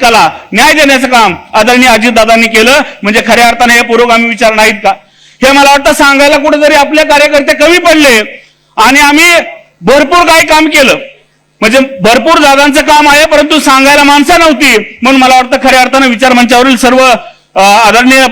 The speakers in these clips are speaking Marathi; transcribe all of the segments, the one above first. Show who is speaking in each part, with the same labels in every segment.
Speaker 1: त्याला न्याय देण्याचं काम आदरणीय अजितदादांनी केलं. म्हणजे खऱ्या अर्थाने हे पुरोगामी विचार नाहीत का? हे मला वाटतं सांगायला कुठेतरी आपले कार्यकर्ते कमी पडले. आणि आम्ही भरपूर काही काम केलं. म्हणजे भरपूर दादांचं काम आहे परंतु सांगायला माणसं नव्हती. म्हणून मला वाटतं खऱ्या अर्थानं विचार मंचावरील सर्व आदरणीय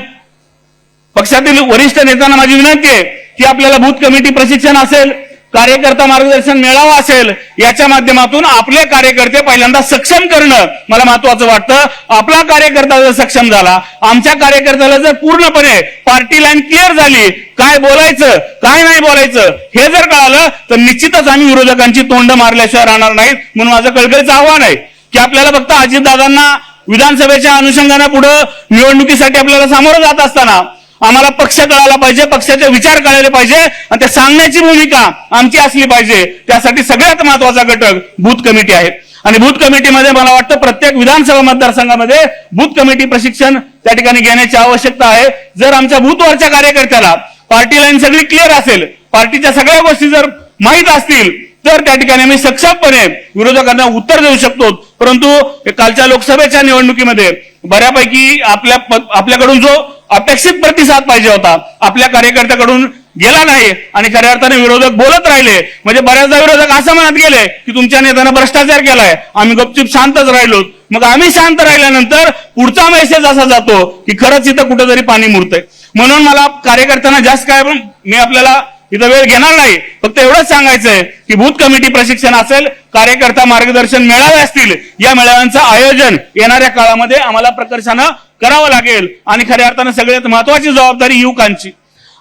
Speaker 1: पक्षातील वरिष्ठ नेत्यांना माझी विनंती आहे की आपल्याला बूथ कमिटी प्रशिक्षण असेल कार्यकर्ता मार्गदर्शन मेळावा असेल याच्या माध्यमातून आपले कार्यकर्ते पहिल्यांदा सक्षम करणं मला महत्वाचं वाटतं. आपला कार्यकर्ता जर सक्षम झाला आमच्या कार्यकर्त्याला जर पूर्णपणे पार्टी लाईन क्लिअर झाली काय बोलायचं काय नाही बोलायचं हे जर कळालं तर निश्चितच आम्ही विरोधकांची तोंड मारल्याशिवाय राहणार नाहीत म्हणून माझं कळकळीचं आव्हान आहे. की आपल्याला फक्त अजितदादांना विधानसभेच्या अनुषंगाने पुढे निवडणुकीसाठी आपल्याला सामोरं जात असताना आम्हाला पक्ष कळायला पाहिजे पक्षाचे विचार कळायला पाहिजे आणि ते सांगण्याची भूमिका आमची असली पाहिजे. त्यासाठी सगळ्यात महत्त्वाचा घटक बूथ कमिटी आहे. आणि बूथ कमिटीमध्ये मला वाटतं प्रत्येक विधानसभा मतदारसंघामध्ये बूथ कमिटी प्रशिक्षण त्या ठिकाणी घेण्याची आवश्यकता आहे. जर आमच्या बूथवरच्या कार्यकर्त्याला पार्टी लाईन सगळी क्लिअर असेल पार्टीच्या सगळ्या गोष्टी जर माहीत असतील तर त्या ठिकाणी आम्ही सक्षमपणे विरोधकांना उत्तर देऊ शकतो. परंतु कालच्या लोकसभेच्या निवडणुकीमध्ये बऱ्यापैकी आपल्या आपल्याकडून जो अपेक्षित प्रतिसाद पाहिजे होता. आपल्या कार्यकर्त्याकडून गेला नाही आणि खऱ्या अर्थाने विरोधक बोलत राहिले. म्हणजे बऱ्याचदा विरोधक असं म्हणत गेले की तुमच्या नेत्यानं भ्रष्टाचार केलाय. आम्ही गपचूप शांतच राहिलो. मग आम्ही शांत राहिल्यानंतर पुढचा मेसेज असा जातो की खरंच इथं कुठेतरी पाणी मुरतंय. म्हणून मला कार्यकर्त्यांना जास्त काय पण मी आपल्याला इथं वेळ घेणार नाही. फक्त एवढंच सांगायचंय की बूथ कमिटी प्रशिक्षण असेल कार्यकर्ता मार्गदर्शन मेळावे असतील या मेळाव्यांचं आयोजन येणाऱ्या काळामध्ये आम्हाला प्रकर्षानं करावं लागेल. आणि खऱ्या अर्थानं सगळ्यात महत्वाची जबाबदारी युवकांची.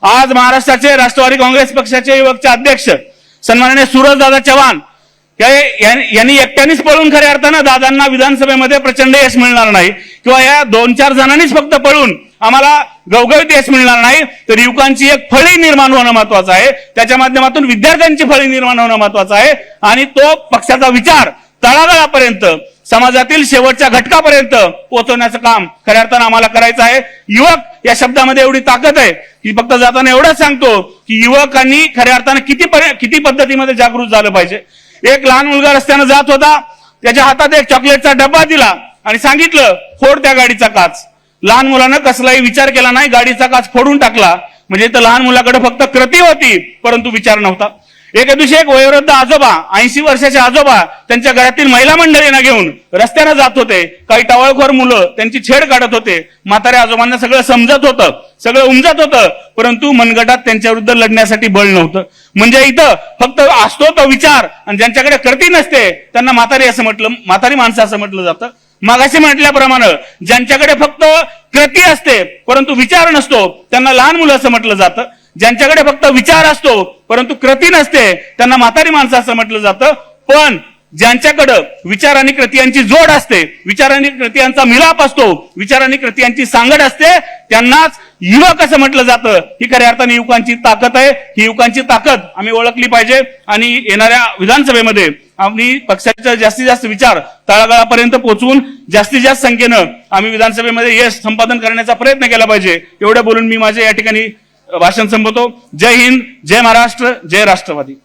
Speaker 1: आज महाराष्ट्राचे राष्ट्रवादी काँग्रेस पक्षाचे युवकचे अध्यक्ष सन्माननीय सूरजदादा चव्हाण यांनी एकट्यानेच पळून खऱ्या अर्थानं दादांना विधानसभेमध्ये प्रचंड यश मिळणार नाही. किंवा या दोन चार जणांनीच फक्त पळून आम्हाला गवगवीत यश मिळणार नाही. तर युवकांची एक फळी निर्माण होणं महत्वाचं आहे. त्याच्या माध्यमातून विद्यार्थ्यांची फळी निर्माण होणं महत्वाचं आहे. आणि तो पक्षाचा विचार तळागाळापर्यंत समाजातील शेवटच्या घटकापर्यंत पोहोचवण्याचं काम खऱ्या अर्थानं आम्हाला करायचं आहे. युवक या शब्दामध्ये एवढी ताकद आहे की फक्त जाताना एवढंच सांगतो की युवकांनी खऱ्या अर्थानं किती किती पद्धतीमध्ये जागृत झालं पाहिजे. एक लहान मुलगा रस्त्यानं जात होता त्याच्या हातात एक चॉकलेटचा डब्बा दिला आणि सांगितलं फोड त्या गाडीचा काच. लहान मुलानं कसलाही विचार केला नाही गाडीचा काच फोडून टाकला. म्हणजे तर लहान मुलाकडे फक्त कृती होती परंतु विचार नव्हता. एके दिवशी एक वयोवृद्ध आजोबा ऐंशी वर्षाचे आजोबा त्यांच्या घरातील महिला मंडळींना घेऊन रस्त्यानं जात होते. काही टवाळखोर मुलं त्यांची छेड काढत होते. म्हाताऱ्या आजोबांना सगळं समजत होतं. सगळं उमजत होतं. परंतु मनगटात त्यांच्या विरुद्ध लढण्यासाठी बळ नव्हतं. म्हणजे इथं फक्त असतो तो विचार आणि ज्यांच्याकडे कर्ती नसते त्यांना म्हातारी असं म्हटलं म्हातारी माणसं असं म्हटलं जातं. मागाशी म्हटल्याप्रमाणे ज्यांच्याकडे फक्त कृती असते परंतु विचार नसतो त्यांना लहान मुलं असं म्हटलं जातं. ज्यांच्याकडे फक्त विचार असतो परंतु कृती नसते त्यांना म्हातारी माणसं असं म्हटलं जातं. पण ज्यांच्याकडं विचार आणि कृती यांची जोड असते विचार आणि कृती यांचा मिलाप असतो विचार आणि कृती यांची सांगड असते त्यांनाच युवक असं म्हटलं जातं. ही खऱ्या अर्थाने युवकांची ताकद आहे. ही युवकांची ताकद आम्ही ओळखली पाहिजे. आणि येणाऱ्या विधानसभेमध्ये आम्ही पक्षाचा जास्तीत जास्त विचार तळागाळापर्यंत पोहोचवून जास्तीत जास्त संख्येनं आम्ही विधानसभेमध्ये यश संपादन करण्याचा प्रयत्न केला पाहिजे. एवढं बोलून मी माझे या ठिकाणी भाषण संपवतो. जय हिंद जय महाराष्ट्र जय राष्ट्रवादी.